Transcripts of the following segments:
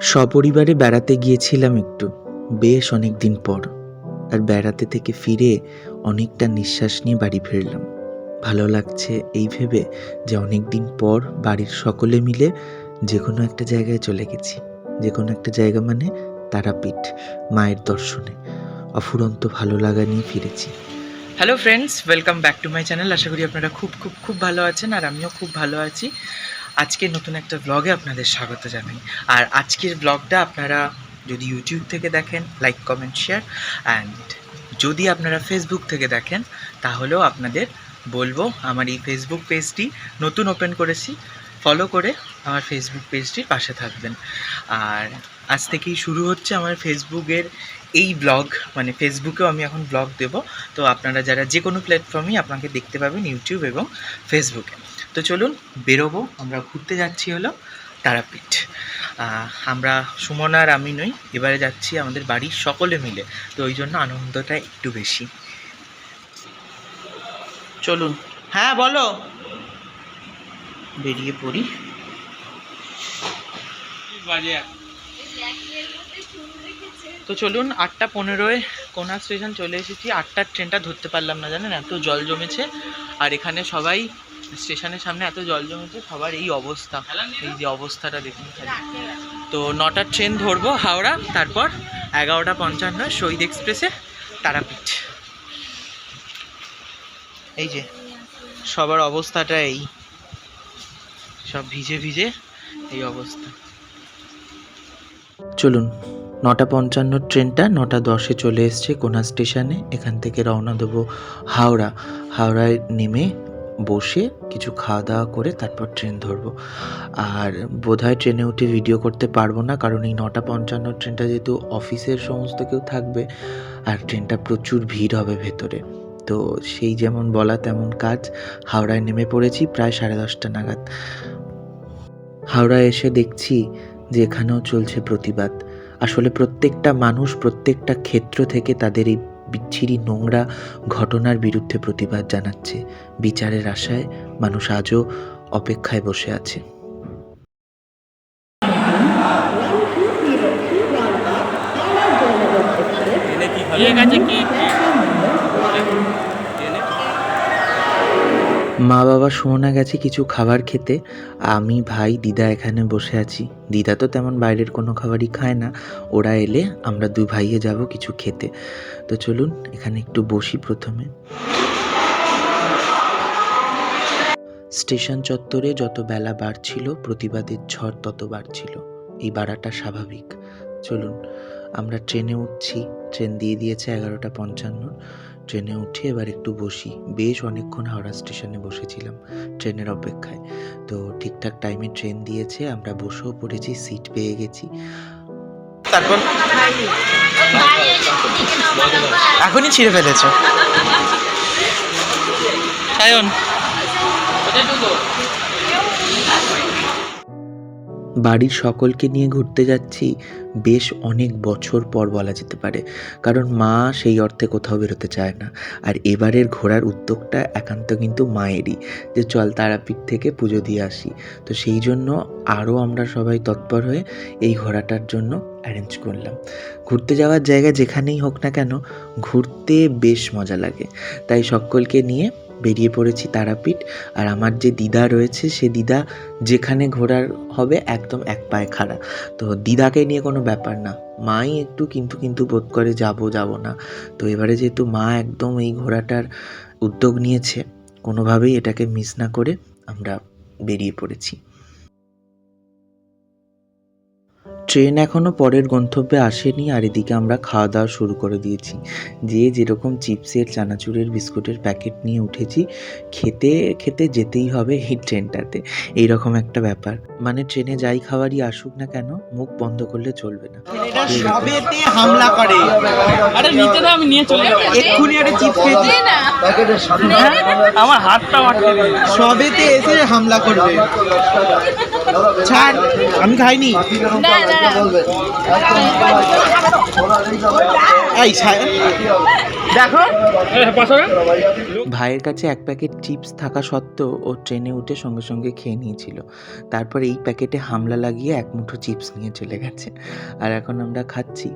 সপরিবারে বেড়াতে গিয়েছিলাম একটু, বেশ অনেক দিন পর। আর বেড়াতে থেকে ফিরে অনেকটা নিঃশ্বাস নিয়ে বাড়ি ফিরলাম। ভালো লাগছে এই ভেবে যে অনেক দিন পর বাড়ির সকলে মিলে যে কোনো একটা জায়গায় চলে গেছি। যে কোনো একটা জায়গা মানে তারাপীঠ, মায়ের দর্শনে। অফুরন্ত ভালো লাগা নিয়ে ফিরেছি। Hello friends welcome back to my channel আশা করি আপনারা খুব খুব খুব ভালো আছেন আর আমিও খুব ভালো আছি। আজকে নতুন একটা ব্লগে আপনাদের স্বাগত জানাই। আর আজকের ব্লগটা আপনারা যদি ইউটিউব থেকে দেখেন লাইক কমেন্ট শেয়ার অ্যান্ড যদি আপনারা ফেসবুক থেকে দেখেন, তাহলেও আপনাদের বলব আমার এই ফেসবুক পেজটি নতুন ওপেন করেছি। ফলো করে আমার ফেসবুক পেজটির পাশে থাকবেন। আর আজ থেকেই শুরু হচ্ছে আমার ফেসবুকের এই ব্লগ মানে ফেসবুকেও আমি এখন ব্লগ দেব। তো আপনারা যারা যে কোনো প্ল্যাটফর্মেই আপনাকে দেখতে পাবেন ইউটিউব এবং ফেসবুকে তো চলুন বেরোবো। আমরা ঘুরতে যাচ্ছি হলো তারাপীঠ। আমরা সুমন আর আমি নই, এবারে যাচ্ছি আমাদের বাড়ির সকলে মিলে, তো ওই জন্য আনন্দটা একটু বেশি। চলুন। হ্যাঁ বলো। বেরিয়ে পড়ি। তো চলুন আটটা পনেরোয় কোনা স্টেশন চলে এসেছি। আটটার ট্রেনটা ধরতে পারলাম না, জানেন? এত জল জমেছে। আর এখানে সবাই স্টেশনের সামনে এত জল জমেছে, সবার এই অবস্থা। এই যে অবস্থাটা দেখুন। তো নটার ট্রেন ধরবো হাওড়া, তারপর এগারোটা পঞ্চান্ন শহীদ এক্সপ্রেসে তারাপীঠ। এই যে, সবার অবস্থাটা এই। সব ভিজে ভিজে এই অবস্থা। চলুন। নটা পঞ্চান্ন ট্রেনটা নটা দশে চলে এসছে কোনা স্টেশনে। এখান থেকে রওনা দেবো হাওড়া। হাওড়ায় নেমে বসে কিছু খাওয়া দাওয়া করে তারপর ট্রেন ধরবো। আর বোধহয় ট্রেনে উঠে ভিডিও করতে পারব না, কারণ এই নটা পঞ্চান্ন ট্রেনটা যেহেতু অফিসের সমস্ত কেউ থাকবে, আর ট্রেনটা প্রচুর ভিড় হবে ভেতরে। তো সেই যেমন বলা তেমন কাজ, হাওড়ায় নেমে পড়েছি প্রায় সাড়ে দশটা নাগাদ। হাওড়ায় এসে দেখছি যে এখানেও চলছে প্রতিবাদ। আসলে প্রত্যেকটা মানুষ প্রত্যেকটা ক্ষেত্র থেকে তাদের এই বিচ্ছিরি নোংরা ঘটনার বিরুদ্ধে প্রতিবাদ জানাচ্ছে। বিচারের আশায় মানুষ আজও অপেক্ষায় বসে আছে। মা বাবা সুমনা গেছে কিছু খাবার খেতে। আমি, ভাই, দিদা এখানে বসে আছি। দিদা তো তেমন বাইরের কোনো খাবারই খায় না। ওরা এলে আমরা দুই ভাইয়ে যাব কিছু খেতে। তো চলুন, এখানে একটু বসি প্রথমে। স্টেশন চত্বরে যত বেলা বাড়ছিল, প্রতিবাদের ঝড় তত বাড়ছিল। এই বাড়াটা স্বাভাবিক। চলুন, আমরা ট্রেনে উঠছি। ট্রেন দিয়ে দিয়েছে এগারোটা পঞ্চান্ন। ট্রেনে উঠে এবার একটু বসি। বেশ অনেকক্ষণ হাওড়া স্টেশনে বসেছিলাম ট্রেনের অপেক্ষায়। তো ঠিকঠাক টাইমে ট্রেন দিয়েছে, আমরা বসেও পড়েছি সিট পেয়ে গেছি। তারপর এখনই ছিঁড়ে ফেলেছ? সায়ন। বাড়ির সকলকে নিয়ে ঘুরতে যাচ্ছি, বেশ অনেক বছর পর বলা যেতে পারে। কারণ মা সেই অর্থে কোথাও বেরোতে চায় না। আর এবারের ঘোরার উদ্যোগটা একান্ত কিন্তু মায়েরই যে চল তারাপীঠ থেকে পুজো দিয়ে আসি। তো সেই জন্য আরও আমরা সবাই তৎপর হয়ে এই ঘোরাটার জন্য অ্যারেঞ্জ করলাম। ঘুরতে যাওয়ার জায়গা যেখানেই হোক না কেন, ঘুরতে বেশ মজা লাগে। তাই সকলকে নিয়ে বেরিয়ে পড়েছি তারাপীঠ। আর আমার যে দিদা রয়েছে, সে দিদা যেখানে ঘোরার হবে একদম এক পায়ে খাড়া। তো দিদাকে নিয়ে কোনো ব্যাপার না। মাই একটু কিন্তু কিন্তু বোধ করে যাব যাব না। তো এবারে যেহেতু মা একদম এই ঘোরাটার উদ্যোগ নিয়েছে, কোনোভাবেই এটাকে মিস না করে আমরা বেরিয়ে পড়েছি। ট্রেন এখনও পরের গন্তব্যে আসেনি আর এদিকে আমরা খাওয়া দাওয়া শুরু করে দিয়েছি। যে যেরকম চিপসের চানাচুরের বিস্কুটের প্যাকেট নিয়ে উঠেছি খেতে খেতে যেতেই হবে এই ট্রেনটাতে। এইরকম একটা ব্যাপার। মানে ট্রেনে যাই খাবারই আসুক না কেন মুখ বন্ধ করলে চলবে না। হামলা করে। আরে নিচে না আমি নিয়ে চলে যাব। এক্ষুনি একটা চিপস খেয়েছি আমার হাতটা সবেতে এসে হামলা করবে। ছাড় আমি খাইনি। দেখো। ভাইয়ের কাছে এক প্যাকেট চিপস থাকা সত্ত্বেও ও ট্রেনে উঠে সঙ্গে সঙ্গে খেয়ে নিয়েছিল। তারপর এই প্যাকেটে হামলা লাগিয়ে এক মুঠো চিপস নিয়ে চলে গেছে। আর এখন আমরা খাচ্ছি।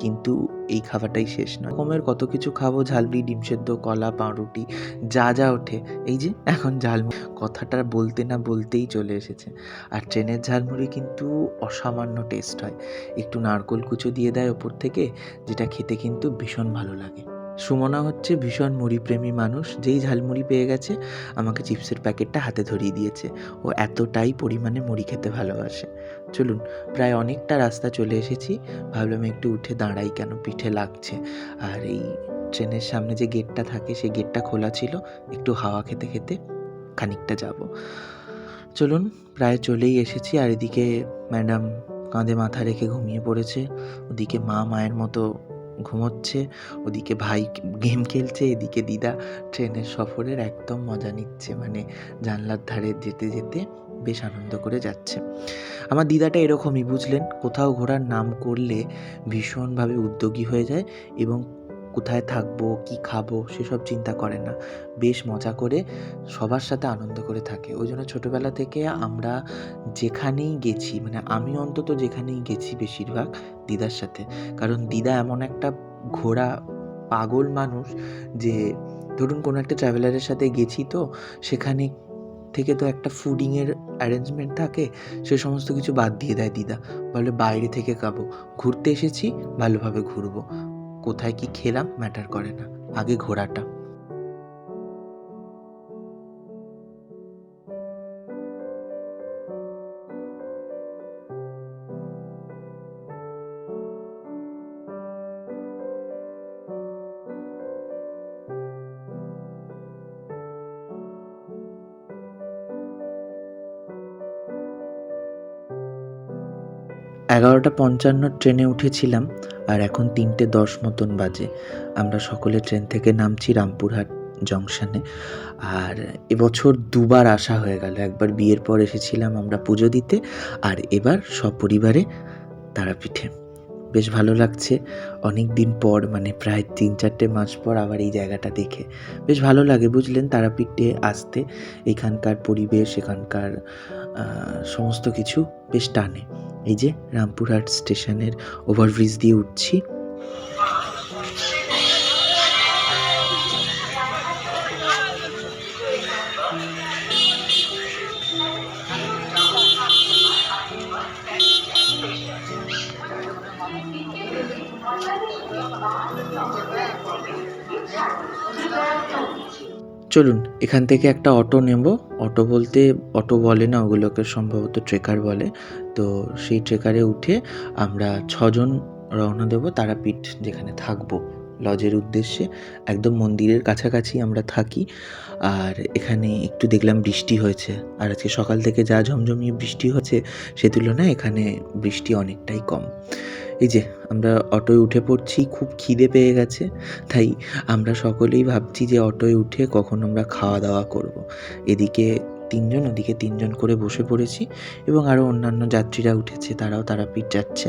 কিন্তু এই খাবারটাই শেষ না কমের কত কিছু খাব? ঝালমুড়ি ডিম সেদ্ধ, কলা, পাউরুটি, যা যা ওঠে। এই যে, এখন ঝালমুড়ি কথাটা বলতে না বলতেই চলে এসেছে। আর ট্রেনের ঝালমুড়ি কিন্তু অসামান্য টেস্ট হয়। একটু নারকোল কুচো দিয়ে দেয় ওপর থেকে, যেটা খেতে কিন্তু ভীষণ ভালো লাগে। সুমনা হচ্ছে ভীষণ মুড়িপ্রেমী মানুষ, যেই ঝালমুড়ি পেয়ে গেছে, আমাকে চিপসের প্যাকেটটা হাতে ধরিয়ে দিয়েছে। ও এতটাই পরিমাণে মুড়ি খেতে ভালোবাসে। চলুন, প্রায় অনেকটা রাস্তা চলে এসেছি। ভাবলাম একটু উঠে দাঁড়াই কেন, পিঠে লাগছে। আর এই ট্রেনের সামনে যে গেটটা থাকে, সেই গেটটা খোলা ছিল। একটু হাওয়া খেতে খেতে খানিকটা যাব। চলুন, প্রায় চলেই এসেছি। আর এদিকে ম্যাডাম কাঁধে মাথা রেখে ঘুমিয়ে পড়েছে। ওদিকে মা মায়ের মতো ঘুমোচ্ছে, ওদিকে ভাই গেম খেলছে, এদিকে দিদা ট্রেনের সফরের একদম মজা নিচ্ছে মানে জানলার ধারে যেতে যেতে বেশ আনন্দ করে যাচ্ছে। আমার দিদাটা এরকমই, বুঝলেন? কোথাও ঘোরার নাম করলে ভীষণভাবে উদ্যোগী হয়ে যায় এবং কোথায় থাকব, কি খাব, সেসব চিন্তা করে না। বেশ মজা করে সবার সাথে আনন্দ করে থাকে। ওই জন্য ছোটোবেলা থেকে আমরা যেখানেই গেছি মানে আমি অন্তত যেখানেই গেছি বেশিরভাগ দিদার সাথে। কারণ দিদা এমন একটা ঘোড়া পাগল মানুষ যে, ধরুন কোনো একটা ট্রাভেলারের সাথে গেছি তো, সেখানে থেকে তো একটা ফুডিংয়ের অ্যারেঞ্জমেন্ট থাকে, সে সমস্ত কিছু বাদ দিয়ে দেয় দিদা। বলে বাইরে থেকে খাব। ঘুরতে এসেছি, ভালোভাবে ঘুরবো। কোথায় কি খেলাম ম্যাটার করে না আগে ঘোরাটা এগারোটা পঞ্চান্ন ট্রেনে উঠেছিলাম আর এখন তিনটে দশ মতন বাজে। আমরা সকলে ট্রেন থেকে নামছি রামপুরহাট জংশনে। আর এবছর দুবার আসা হয়ে গেল। একবার বিয়ের পর এসেছিলাম আমরা পুজো দিতে, আর এবার সপরিবারে তারাপীঠে। বেশ ভালো লাগছে। অনেক দিন পর মানে প্রায় তিন চারটে মাস পর আবার এই জায়গাটা দেখে। বেশ ভালো লাগে বুঝলেন তারাপীঠে আসতে। এখানকার পরিবেশ, এখানকার সমস্ত কিছু বেশ টানে। এই যে রামপুরহাট স্টেশনের ওভারব্রিজ দিয়ে উঠছি। চলুন, এখান থেকে একটা অটো নেব। অটো বলতে, অটো বলে না, ওগুলোকে সম্ভবত ট্রেকার বলে। তো সেই ট্রেকারে উঠে আমরা ছজন রওনা দেব তারাপীঠ যেখানে থাকব। লজের উদ্দেশ্যে একদম মন্দিরের কাছাকাছি আমরা থাকি। আর এখানে একটু দেখলাম বৃষ্টি হয়েছে। আর আজকে সকাল থেকে যা ঝমঝমিয়ে বৃষ্টি হচ্ছে, সে তুলনায় এখানে বৃষ্টি অনেকটাই কম। এই যে, আমরা অটোয় উঠে পড়ছি, খুব খিদে পেয়ে গেছে, তাই আমরা সকলেই ভাবছি যে অটোয় উঠে কখন আমরা খাওয়া দাওয়া করব। এদিকে তিনজন, ওদিকে তিনজন করে বসে পড়েছি এবং আরও অন্যান্য যাত্রীরা উঠেছে, তারাও তারাপীঠ যাচ্ছে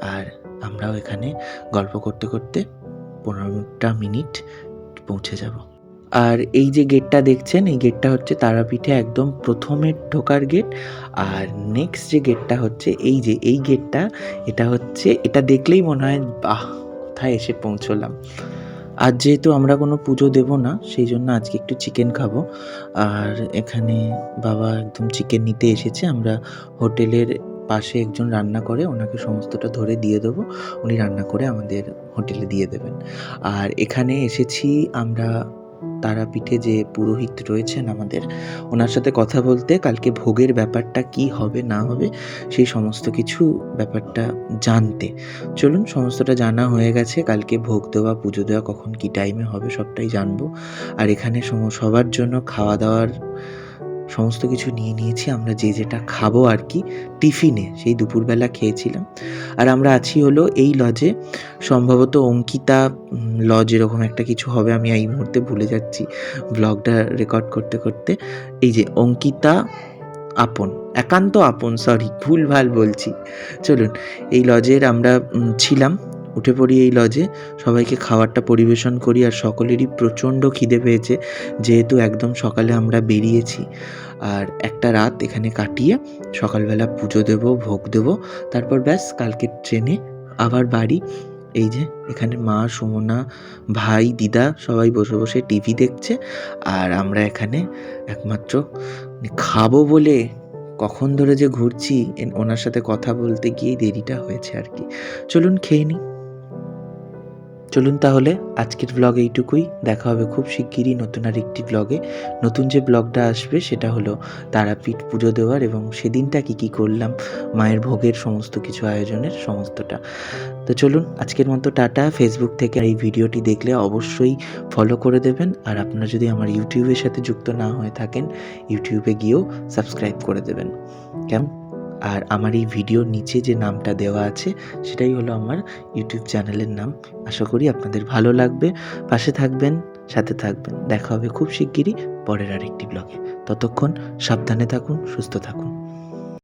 আর আমরাও এখানে গল্প করতে করতে পনেরোটা মিনিট পৌঁছে যাব আর এই যে গেটটা দেখছেন, এই গেটটা হচ্ছে তারাপীঠে একদম প্রথমে ঢোকার গেট আর নেক্সট যে গেটটা হচ্ছে, এই যে, এই গেটটা এটা হচ্ছে, এটা দেখলেই মনে হয়, বাহ, কোথায় এসে পৌঁছলাম। আজ যেহেতু আমরা কোনো পুজো দেব না, সেই জন্য আজকে একটু চিকেন খাব। আর এখানে বাবা একদম চিকেন নিতে এসেছে, আমরা হোটেলের পাশে একজন রান্না করে, ওনাকে সমস্তটা ধরে দিয়ে দেবো। উনি রান্না করে আমাদের হোটেলে দিয়ে দেবেন। আর এখানে এসেছি আমরা তারাপীঠে যে পুরোহিত রয়েছেন আমাদের, ওনার সাথে কথা বলতে কালকে ভোগের ব্যাপারটা কি হবে, না হবে, সেই সমস্ত কিছু ব্যাপারটা জানতে। চলুন, সমস্তটা জানা হয়ে গেছে। কালকে ভোগ দেওয়া, পুজো দেওয়া কখন কি টাইমে হবে সবটাই জানব। আর এখানে সবার জন্য খাওয়া দাওয়ার সমস্ত কিছু নিয়ে নিয়েছি, আমরা যে যেটা খাব আর কি, টিফিনে, সেই দুপুরবেলা খেয়েছিলাম। আর আমরা আছি হলো এই লজে সম্ভবত অঙ্কিতা লজ এরকম একটা কিছু হবে, আমি এই মুহূর্তে ভুলে যাচ্ছি ব্লগটা রেকর্ড করতে করতে। এই যে অঙ্কিতা আপন, একান্ত আপন সরি ভুল ভালো বলছি। চলুন, এই লজের আমরা ছিলাম। উঠে পড়ি এই লজে সবাইকে খাবারটা পরিবেশন করি আর সকলেরই প্রচণ্ড খিদে পেয়েছে, যেহেতু একদম সকালে আমরা বেরিয়েছি। আর একটা রাত এখানে কাটিয়ে সকালবেলা পুজো দেব, ভোগ দেব, তারপর ব্যাস কালকে ট্রেনে আবার বাড়ি। এই যে এখানে মা, সুমনা, ভাই, দিদা সবাই বসে বসে টিভি দেখছে আর আমরা এখানে একমাত্র। খাব বলে কখন ধরে যে ঘুরছি ওনার সাথে কথা বলতে গিয়ে দেরিটা হয়েছে আর কি। চলুন খেয়ে নিই। চলুন তাহলে আজকের ব্লগ এইটুকুই। দেখা হবে খুব শিগগিরই নতুন আর একটি ব্লগে নতুন যে ব্লগটা আসবে, সেটা হলো তারাপীঠ পুজো দেওয়ার এবং সেদিনটা কি কি করলাম, মায়ের ভোগের সমস্ত কিছু আয়োজনের সমস্তটা। তো চলুন, আজকের মতো টাটা। ফেসবুক থেকে এই ভিডিওটি দেখলে অবশ্যই ফলো করে দেবেন। আর আপনারা যদি আমার ইউটিউবের সাথে যুক্ত না হয়ে থাকেন ইউটিউবে গিয়েও সাবস্ক্রাইব করে দেবেন। কেমন? আর আমার এই ভিডিওর নিচে যে নামটা দেওয়া আছে, সেটাই হলো আমার ইউটিউব চ্যানেলের নাম। আশা করি আপনাদের ভালো লাগবে। পাশে থাকবেন, সাথে থাকবেন। দেখা হবে খুব শিগগিরই পরের আরেকটি ব্লগে। ততক্ষণ সাবধানে থাকুন, সুস্থ থাকুন।